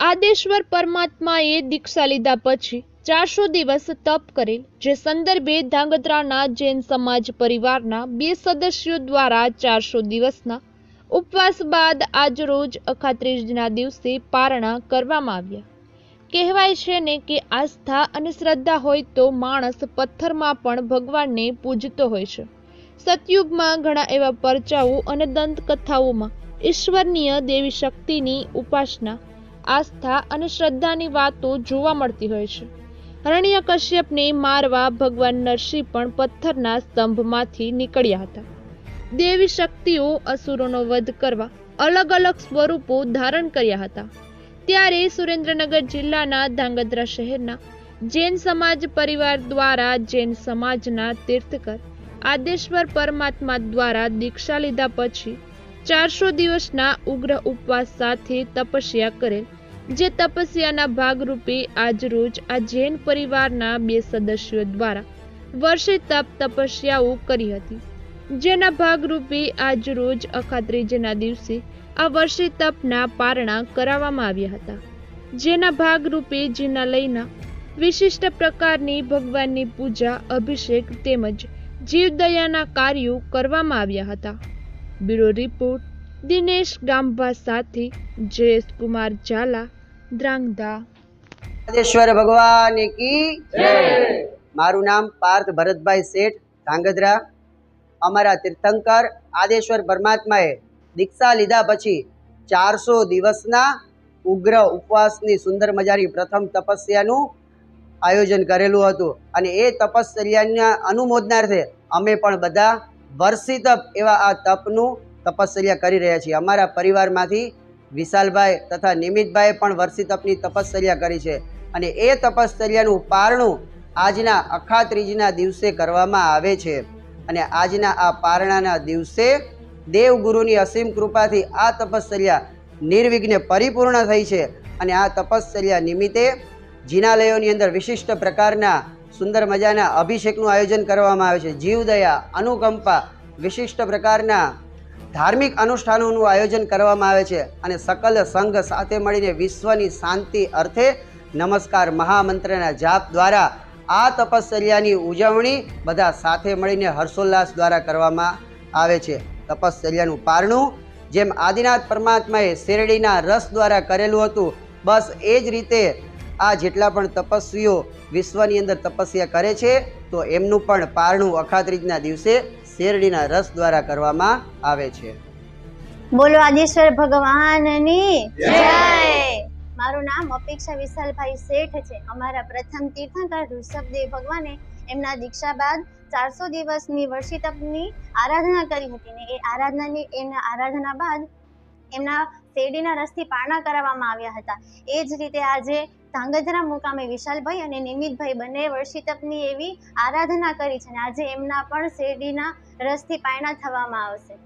આદેશ્વર પરમાત્માએ દીક્ષા લીધા પછી ચારસો દિવસ તપ કરેલ જે સંદર્ભે ધાંગધ્રાના જૈન સમાજ પરિવારના બે સદસ્યો દ્વારા ચારસો દિવસના ઉપવાસ બાદ આજરોજ અખાત્રીજના દિવસે પારણા કરવામાં આવ્યા. કહેવાય છે ને કે આસ્થા અને શ્રદ્ધા હોય તો માણસ પથ્થરમાં પણ ભગવાનને પૂજતો હોય છે. સતયુગમાં ઘણા એવા પરચાઓ અને દંતકથાઓમાં ઈશ્વરનીય દેવી શક્તિની ઉપાસના આસ્થા અને શ્રદ્ધાની વાતો જોવા મળતી હોય છે. હરણ્ય કશ્યપને મારવા ભગવાન નરસિંહ પણ પથ્થરના સ્તંભમાંથી નીકળ્યા હતા. દેવી શક્તિઓ અસુરોનો વધ કરવા અલગ અલગ સ્વરૂપો ધારણ કર્યા હતા. ત્યારે સુરેન્દ્રનગર જિલ્લાના ધાંગધ્રા શહેરના જૈન સમાજ પરિવાર દ્વારા જૈન સમાજના તીર્થકર આદેશ્વર પરમાત્મા દ્વારા દીક્ષા લીધા પછી ચારસો દિવસના ઉગ્ર ઉપવાસ સાથે તપસ્યા કરેલ જે તપસ્યાના ભાગરૂપે આજરોજ આ જૈન પરિવારના બે સદસ્યો દ્વારા વર્ષે તપ તપસ્યાઓ કરી હતી. જેના ભાગરૂપે આજરોજ અખાત્રીજના દિવસે આ વર્ષે તપના પારણા કરાવવામાં આવ્યા હતા. જેના ભાગરૂપે જિનાલયના વિશિષ્ટ પ્રકારની ભગવાનની પૂજા, અભિષેક તેમજ જીવદયાના કાર્યો કરવામાં આવ્યા હતા. બ્યુરો રિપોર્ટ દિનેશ ગાંભા સાથે જયેશ કુમાર ઝાલા દ્રાંગધા. આદેશ્વર ભગવાન કી મારું નામ પાર્થ ભરતભાઈ શેઠ ધાંગધ્રા. અમારા તીર્થંકર આદેશ્વર પરમાત્માએ દીક્ષા લીધા પછી ચારસો દિવસના ઉગ્ર ઉપવાસની સુંદર મજાની પ્રથમ તપસ્યાનું આયોજન કરેલું હતું. અને એ તપસ્યાના અનુમોદનાર્થે અમે પણ બધા વર્ષી તપ એવા આ તપનું તપશ્ચર્યા કરી રહ્યા છીએ. અમારા પરિવારમાંથી વિશાલભાઈ તથા નિમિતભાઈએ પણ વર્ષી તપની તપશ્ચર્યા કરી છે અને એ તપશ્ચર્યાનું પારણું આજના અખાત્રીજના દિવસે કરવામાં આવે છે અને આજના આ પારણાના દિવસે દેવગુરુની અસીમ કૃપાથી આ તપશ્ચર્યા નિર્વિઘ્ને પરિપૂર્ણ થઈ છે અને આ તપશ્ચર્યા નિમિત્તે જિનાલયોની અંદર વિશિષ્ટ પ્રકારના સુંદર મજાના અભિષેકનું આયોજન કરવામાં આવે છે. જીવદયા અનુકંપા વિશિષ્ટ પ્રકારના ધાર્મિક અનુષ્ઠાનોનું આયોજન કરવામાં આવે છે અને સકલ સંઘ સાથે મળીને વિશ્વની શાંતિ અર્થે નમસ્કાર મહામંત્રના જાપ દ્વારા આ તપશ્ચર્યાની ઉજવણી બધા સાથે મળીને હર્ષોલ્લાસ દ્વારા કરવામાં આવે છે. તપશ્ચર્યાનું પારણું જેમ આદિનાથ પરમાત્માએ શેરડીના રસ દ્વારા કરેલું હતું, બસ એ જ રીતે આ જેટલા પણ તપસ્વીઓ વિશ્વની અંદર તપસ્યા કરે છે તો એમનું પણ પારણું અખાત્રીજના દિવસે શેરડીના રસ દ્વારા કરવામાં આવે છે. બોલો આદેશ્વર ભગવાનની જય! મારું નામ અપેક્ષા વિશાલભાઈ શેઠ છે. અમારા પ્રથમ તીર્થંકર ઋષભદેવ ભગવાને એમના દીક્ષા બાદ ચારસો દિવસની વર્ષિતપની આરાધના કરી હતી ને એ આરાધનાની એમના આરાધના બાદ એમના શેરડીના રસથી પારણા કરાવવામાં આવ્યા હતા. એ જ રીતે આજે ધાંગધ્રા મુકામે વિશાલભાઈ અને નિમિતભાઈ બંને વર્ષિતપની એવી આરાધના કરી છે અને આજે એમના પણ શેરડીના રસથી પાયણા થવામાં આવશે.